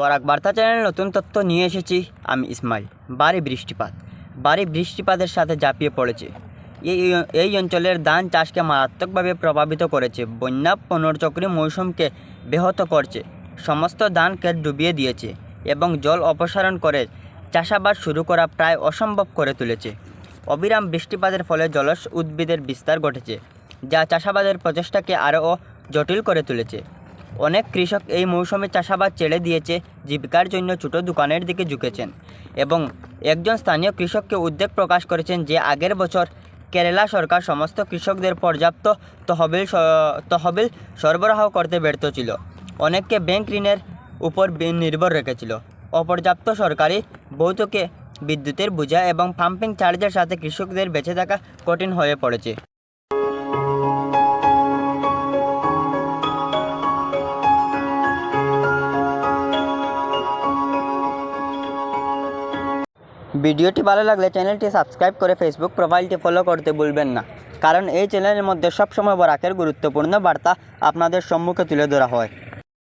বরাক বার্তা চ্যানেল নতুন তথ্য নিয়ে এসেছি, আমি ইসমাইল। ভারী বৃষ্টিপাত। ভারী বৃষ্টিপাতের সাথে ঝাঁপিয়ে পড়েছে। এই এই অঞ্চলের ধান চাষকে মারাত্মকভাবে প্রভাবিত করেছে। বন্যা পুনর্চক্রী মৌসুমকে ব্যাহত করছে। সমস্ত ধান ক্ষেত ডুবিয়ে দিয়েছে এবং জল অপসারণ করে চাষাবাদ শুরু করা প্রায় অসম্ভব করে তুলেছে। অবিরাম বৃষ্টিপাতের ফলে জলজ উদ্ভিদের বিস্তার ঘটেছে, যা চাষাবাদের প্রচেষ্টাকে আরও জটিল করে তুলেছে। অনেক কৃষক এই মৌসুমে চাষাবাদ ছেড়ে দিয়েছে, জীবিকার জন্য ছোট দোকানের দিকে ঝুঁকেছেন এবং একজন স্থানীয় কৃষককে উদ্বেগ প্রকাশ করেছেন যে আগের বছর কেরালা সরকার সমস্ত কৃষকদের পর্যাপ্ত তহবিল তহবিল সরবরাহ করতে ব্যর্থ ছিল। অনেককে ব্যাংক ঋণের উপর নির্ভর রেখেছিল। অপর্যাপ্ত সরকারি বৌতুকে বিদ্যুতের বোঝা এবং পাম্পিং চার্জের সাথে কৃষকদের বেঁচে থাকা কঠিন হয়ে পড়েছে। ভিডিওটি ভালো লাগলে চ্যানেলটি সাবস্ক্রাইব করে ফেসবুক প্রোফাইলটি ফলো করতে ভুলবেন না। কারণ এই চ্যানেলের মধ্যে সবসময় বরাকের গুরুত্বপূর্ণ বার্তা আপনাদের সম্মুখে তুলে ধরা হয়।